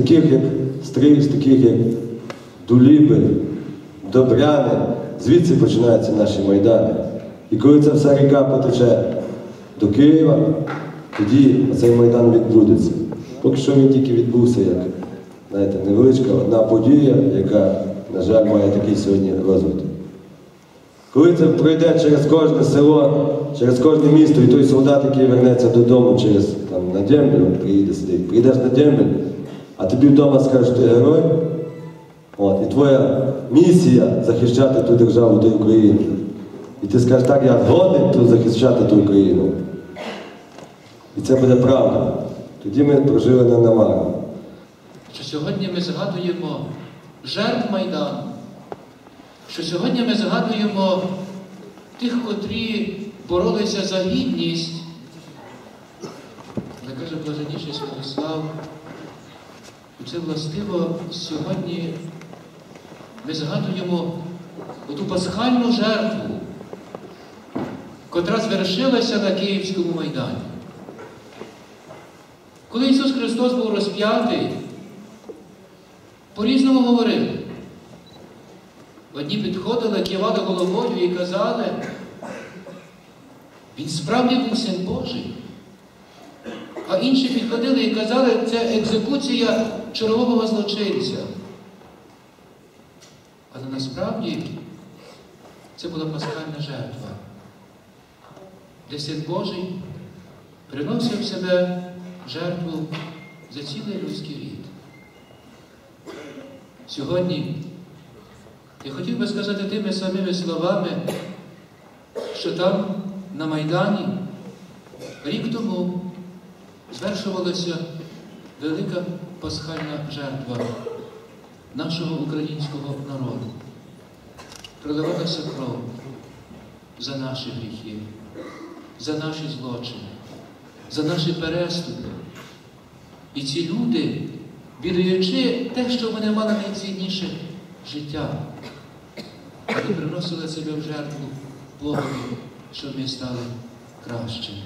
таких як Стрий, з таких як Дуліби, Добряни, звідси починаються наші майдани. І коли ця вся ріка потече до Києва, тоді цей майдан відбудеться. Поки що він тільки відбувся як знаєте, невеличка одна подія, яка, на жаль, має такий сьогодні розвиток. Коли це пройде через кожне село, через кожне місто, і той солдат, який вернеться додому через там, на дембель, приїде сюди, прийдеш на дембель, а тобі вдома скажуть, ти герой, от, і твоя місія захищати ту державу, ту Україну. І ти скажеш, так, я згоден тут захищати ту Україну. І це буде правда. Тоді ми прожили на намару. що сьогодні ми згадуємо жертв Майдану, що сьогодні ми згадуємо тих, котрі боролися за гідність. Але каже блаженніший Святослав, це властиво сьогодні ми згадуємо оту пасхальну жертву, котра звершилася на Київському майдані. Коли Ісус Христос був розп'ятий, по-різному говорили. Одні підходили, кивали головою і казали, він справді був син Божий. А інші підходили і казали, це екзекуція чергового злочинця. Але насправді це була пасхальна жертва, де син Божий приносив себе жертву за цілий людський рід. Сьогодні я хотів би сказати тими самими словами, що там на Майдані рік тому звершувалася велика пасхальна жертва нашого українського народу. Проливалася кров за наші гріхи, за наші злочини, за наші переступи. І ці люди, віддаючи те, що вони мали найцінніше життя, вони приносили себе в жертву Богові, щоб ми стали кращими.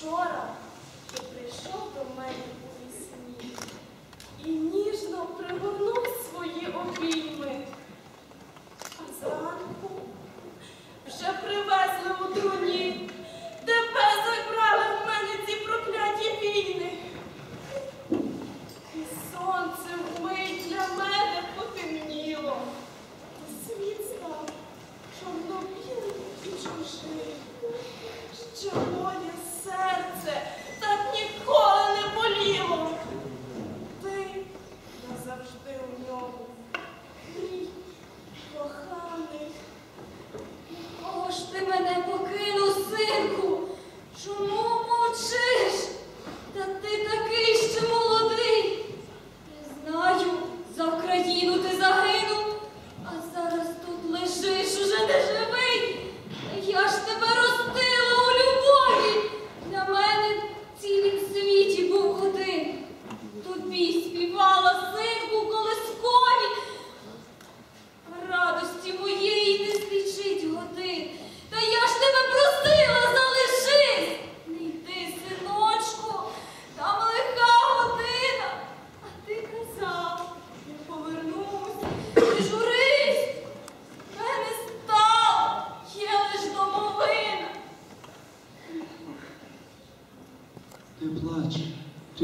Вчора ти прийшов до мене у вісні і ніжно пригорнув свої обійми. А зранку вже привезли у труні, тебе забрали в мене ці прокляті війни. І сонце вмить для мене потемніло. Світ став чорно-білий і чужий. Ще моє серце так ніколи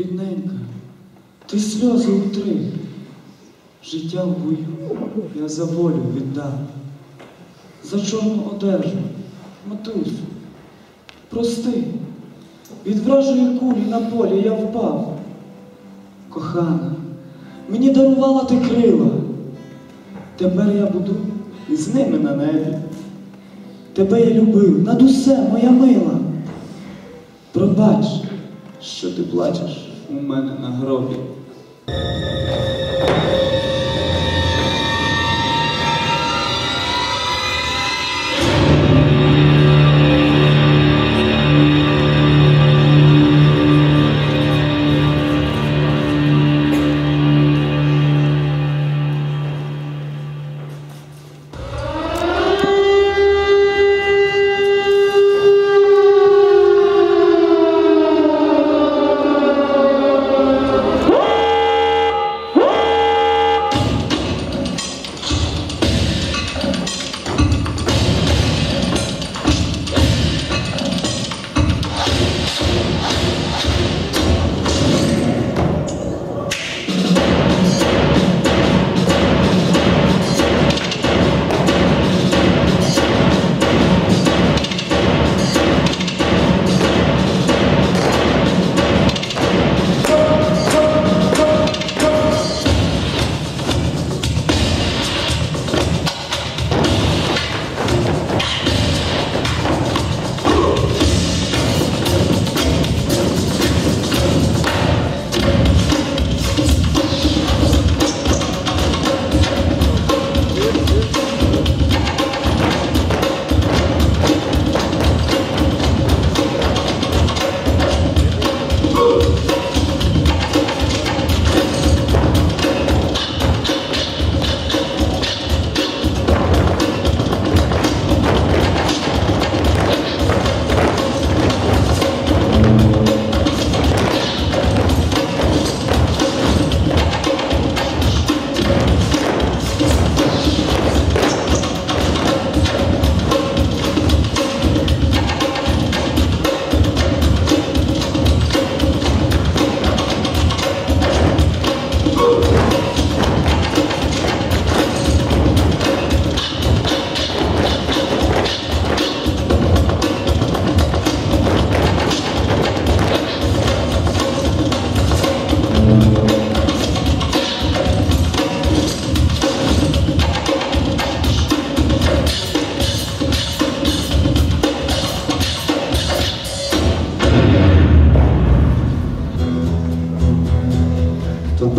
рідненька, ти сльози утри. Життя в бою я за волю віддав. За чорну одежу, матусю, прости, від вражої кулі на полі я впав. Кохана, мені дарувала ти крила. Тепер я буду із ними на небі. Тебе я любив над усе, моя мила. Пробач, що ти плачеш у мене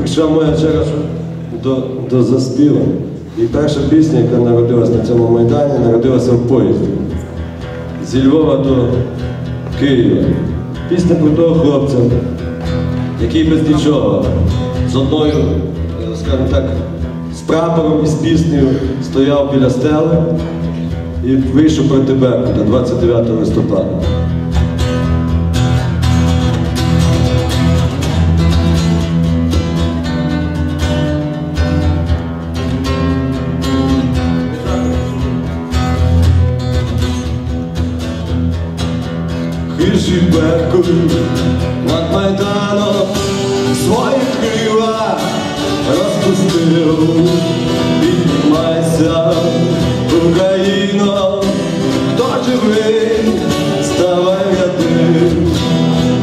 прийшла моя черга до, до заспіву. І перша пісня, яка народилась на цьому майдані, народилася в поїзді. Зі Львова до Києва. Пісня про того хлопця, який без нічого, з одною, е, скажімо так, з прапором і з піснею стояв біля стели і вийшов проти Беркута 29 листопада. Беркут над Майданом свої крила розпустив. Піднімайся, Україно, хто живий, ставай рядим,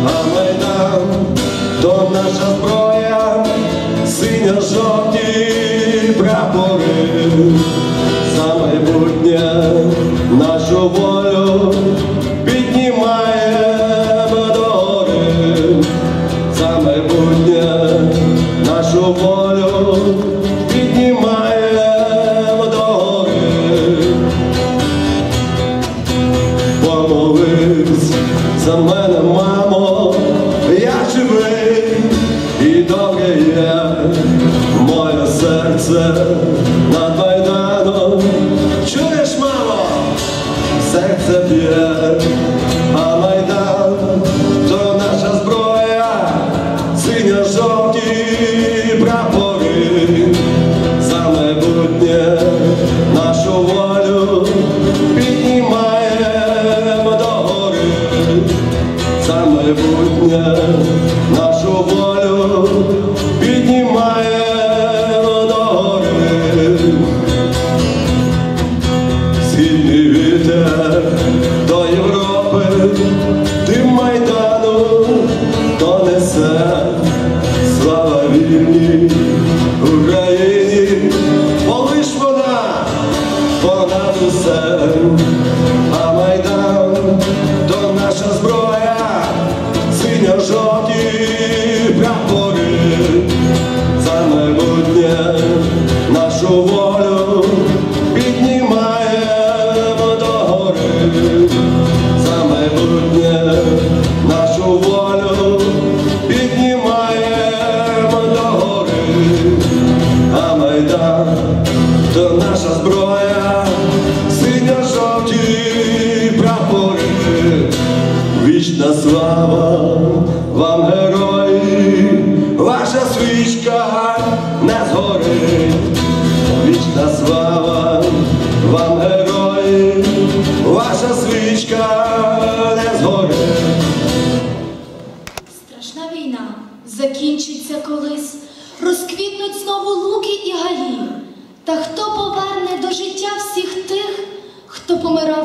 а Майдан то наша зброя, волю все, слава вільній Україні, бо лиш вона понад усе, а майдан то наша зброя, синьо-жовті прапори, за майбутнє нашу волю піднімаємо до гори,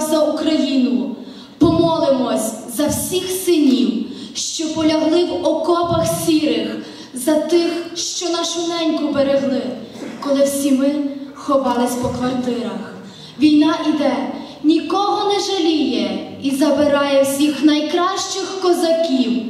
за Україну? Помолимось за всіх синів, що полягли в окопах сірих, за тих, що нашу неньку берегли, коли всі ми ховались по квартирах. Війна іде, нікого не жаліє і забирає всіх найкращих козаків.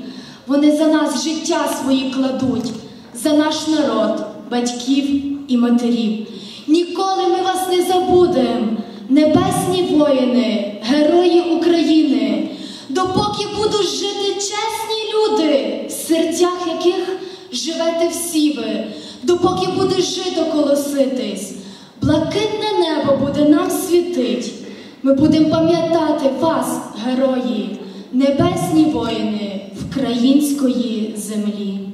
Вони за нас життя свої кладуть, за наш народ, батьків і матерів. Ніколи ми вас не забудем, небесні воїни, герої України, допоки будуть жити чесні люди, в серцях яких живете всі ви, допоки буде жито колоситись, блакитне небо буде нам світить. Ми будемо пам'ятати вас, герої, небесні воїни української землі.